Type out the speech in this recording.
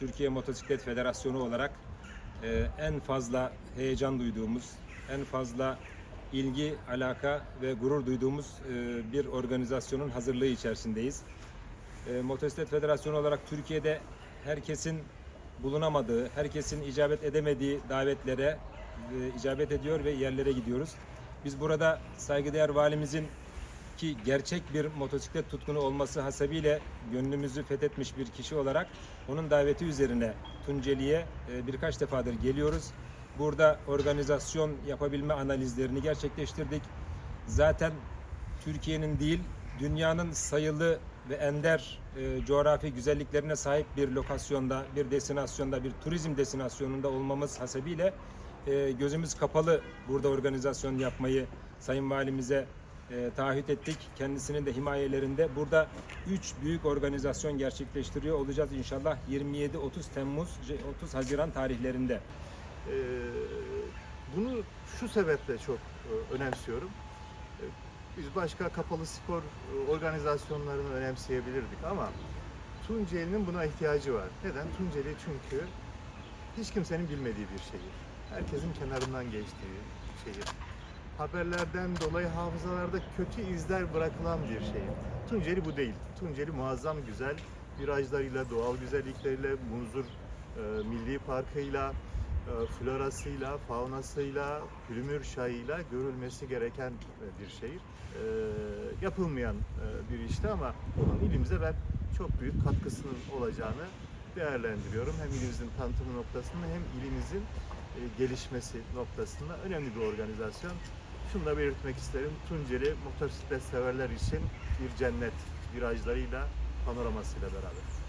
Türkiye Motosiklet Federasyonu olarak e, en fazla heyecan duyduğumuz, en fazla ilgi, alaka ve gurur duyduğumuz e, bir organizasyonun hazırlığı içerisindeyiz. E, Motosiklet Federasyonu olarak Türkiye'de herkesin bulunamadığı, herkesin icabet edemediği davetlere e, icabet ediyor ve yerlere gidiyoruz. Biz burada saygıdeğer valimizin ki gerçek bir motosiklet tutkunu olması hasebiyle gönlümüzü fethetmiş bir kişi olarak onun daveti üzerine Tunceli'ye e, birkaç defadır geliyoruz. Burada organizasyon yapabilme analizlerini gerçekleştirdik. Zaten Türkiye'nin değil, dünyanın sayılı ve ender e, coğrafi güzelliklerine sahip bir lokasyonda, bir destinasyonda, bir turizm destinasyonunda olmamız hasebiyle e, gözümüz kapalı burada organizasyon yapmayı Sayın Valimize e, taahhüt ettik. Kendisinin de himayelerinde burada 3 büyük organizasyon gerçekleştiriyor olacağız inşallah 27-30 Temmuz, 30 Haziran tarihlerinde. Ee, bunu şu sebeple çok e, önemsiyorum. Ee, Biz başka kapalı spor e, organizasyonlarını önemseyebilirdik ama Tunceli'nin buna ihtiyacı var. Neden? Tunceli çünkü hiç kimsenin bilmediği bir şehir. Herkesin kenarından geçtiği şehir. Haberlerden dolayı hafızalarda kötü izler bırakılan bir şehir. Tunceli bu değil. Tunceli muazzam güzel virajlarıyla, doğal güzellikleriyle, Munzur e, Milli Parkı'yla, e, florasıyla, faunasıyla, Pülümür Şahı'yla görülmesi gereken e, bir şehir. E, yapılmayan e, bir işti ama onun ilimize ben çok büyük katkısının olacağını değerlendiriyorum. Hem ilimizin tanıtımı noktasında hem ilimizin e, gelişmesi noktasında önemli bir organizasyon. Şunu da belirtmek isterim. Tunceli motosiklet severler için bir cennet virajlarıyla, panoramasıyla beraber.